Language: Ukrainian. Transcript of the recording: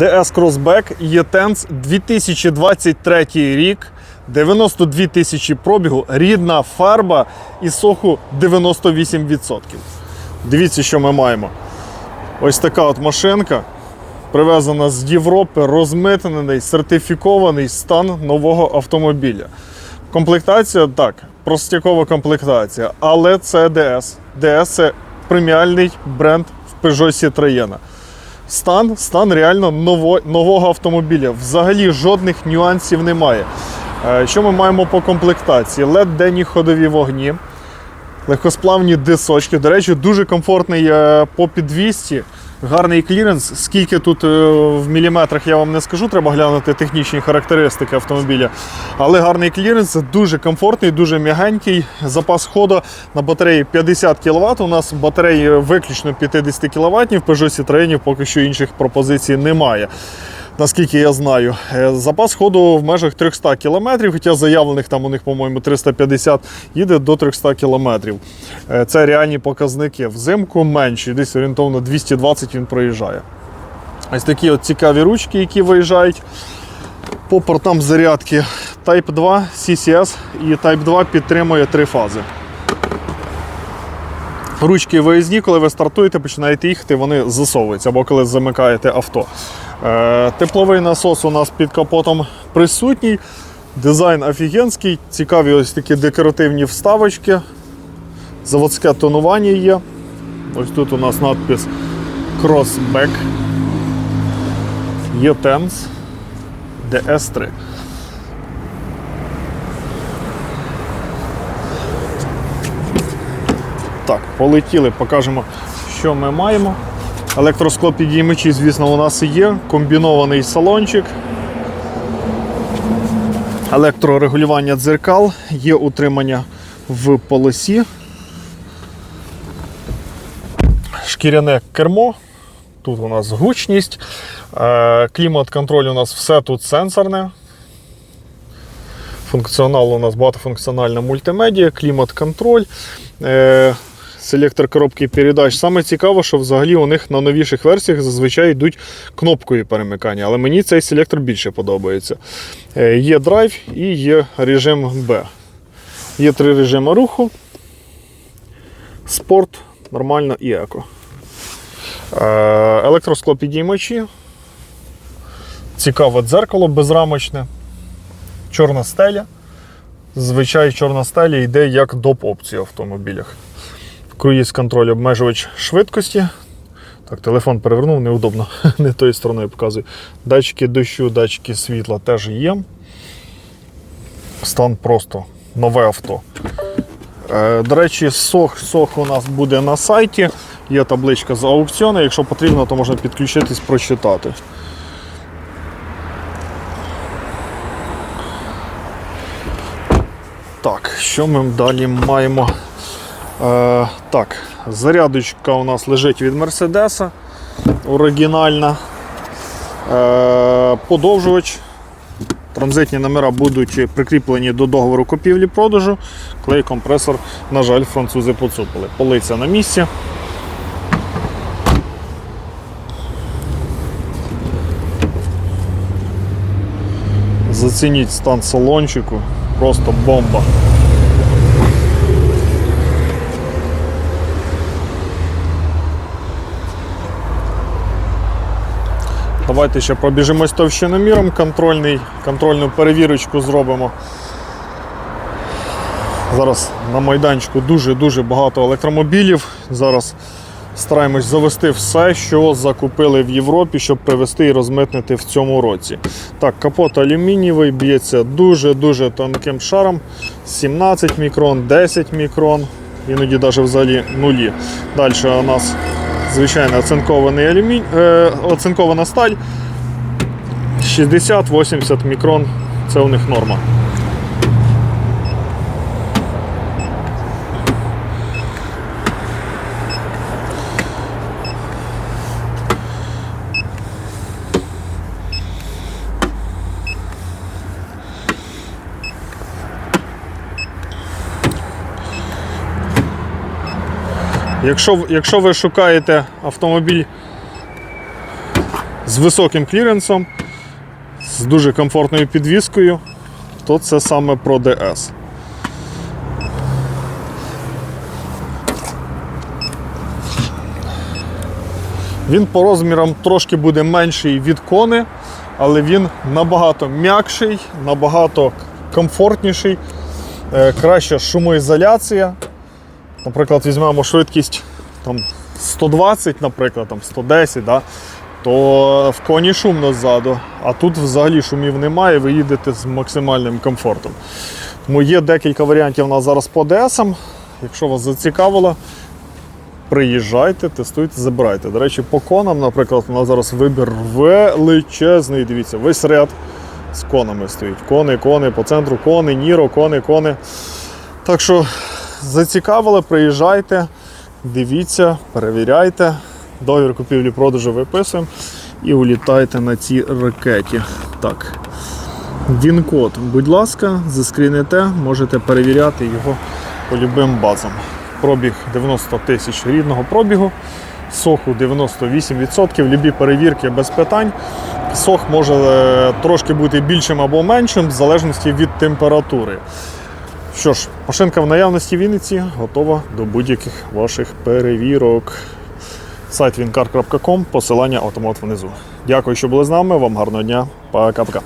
DS Crossback E-Tense 2023 рік, 92 тисячі пробігу, рідна фарба і соху 98%. Дивіться, що ми маємо. Ось така от машинка, привезена з Європи, розмитнений, сертифікований стан нового автомобіля. Комплектація так, простякова комплектація, але це DS. DS це преміальний бренд в Peugeot Citroën. Стан, стан реально ново, нового автомобіля. Взагалі жодних нюансів немає. Е, Що ми маємо по комплектації? led денні ходові вогні, легкосплавні дисочки. До речі, дуже комфортний е, по підвісті, гарний кліренс. Скільки тут е, в міліметрах я вам не скажу, треба глянути технічні характеристики автомобіля. Але гарний кліренс, дуже комфортний, дуже м'ягенький. Запас ходу на батареї 50 кВт. У нас батареї виключно 50 кВт. В Peugeot Citroën поки що інших пропозицій немає. Наскільки я знаю, Е, запас ходу в межах 300 км, хоча заявлених там у них, по-моєму, 350 їде до 300 км. Е, Це реальні показники. Взимку менші, десь орієнтовно 220 він проїжджає. Ось такі от цікаві ручки, які виїжджають. По портам зарядки Type 2, CCS і Type 2 підтримує три фази. Ручки виїзні, коли ви стартуєте, починаєте їхати, вони засовуються або коли замикаєте авто. Е, Тепловий насос у нас під капотом присутній. Дизайн офігенський, цікаві ось такі декоративні вставочки. Заводське тонування є. Ось тут у нас надпис Crossback. E-Tense DS3. Так, полетіли, покажемо, що ми маємо. Електросклопідіймачі, звісно, у нас є. Комбінований салончик. Електрорегулювання дзеркал, є утримання в полосі. Шкіряне кермо. Тут у нас гучність. Е, Клімат-контроль у нас все тут сенсорне. Функціонал у нас багатофункціональна мультимедіа, клімат-контроль. Селектор коробки передач. Саме цікаво, що взагалі у них на новіших версіях зазвичай йдуть кнопкою перемикання, але мені цей селектор більше подобається. Е, Є драйв і є режим B. Є три режими руху: спорт, нормально і еко. Е, Електросклопідіймачі. Цікаве дзеркало безрамочне. Чорна стеля. Зазвичай чорна стеля йде як доп опція в автомобілях. Круїз контроль обмежувач швидкості. Так, телефон перевернув, неудобно, не тою стороною показую. Датчики дощу, датчики світла теж є. Стан просто нове авто. Е, До речі, сох, сох у нас буде на сайті. Є табличка за аукціони. Якщо потрібно, то можна підключитись, прочитати. Так, що ми далі маємо? Е, так, зарядочка у нас лежить від Мерседеса. Оригінальна. Е, подовжувач. Транзитні номера будуть прикріплені до договору купівлі-продажу. Клей компресор, на жаль, французи поцупили. Полиця на місці. Зацініть стан салончику. Просто бомба. Давайте ще пробіжимось товщиноміром контрольний, контрольну перевірочку зробимо. Зараз на майданчику дуже-дуже багато електромобілів. Зараз стараємось завести все, що закупили в Європі, щоб привезти і розмитнити в цьому році. Так, капот алюмінієвий б'ється дуже-дуже тонким шаром. 17 мікрон, 10 мікрон, іноді навіть взагалі нулі. Далі у нас звичайно оцинкований алюмінь, е, оцинкована сталь. 60-80 мікрон це у них норма. Якщо, якщо ви шукаєте автомобіль з високим кліренсом, з дуже комфортною підвіскою, то це саме про DS. Він по розмірам трошки буде менший від кони, але він набагато м'якший, набагато комфортніший, е, краща шумоізоляція. Наприклад, візьмемо швидкість там, 120, наприклад, там, 110, да? то в коні шумно ззаду, а тут взагалі шумів немає, ви їдете з максимальним комфортом. Тому є декілька варіантів у нас зараз по DS. Якщо вас зацікавило, приїжджайте, тестуйте, забирайте. До речі, по конам, наприклад, у нас зараз вибір величезний. Дивіться, весь ряд з конами стоїть. Кони, кони, по центру кони, Ніро, кони, кони. Так що зацікавили, приїжджайте, дивіться, перевіряйте. Договір купівлі-продажу виписуємо і улітайте на цій ракеті. Так. Він-код, будь ласка, заскріните, можете перевіряти його по любим базам. Пробіг 90 тисяч рідного пробігу, соху 98%, любі перевірки без питань. Сох може е, трошки бути більшим або меншим, в залежності від температури. Що ж, машинка в наявності Вінниці готова до будь-яких ваших перевірок. Сайт wincar.com, посилання автомат внизу. Дякую, що були з нами. Вам гарного дня. Пока-пока.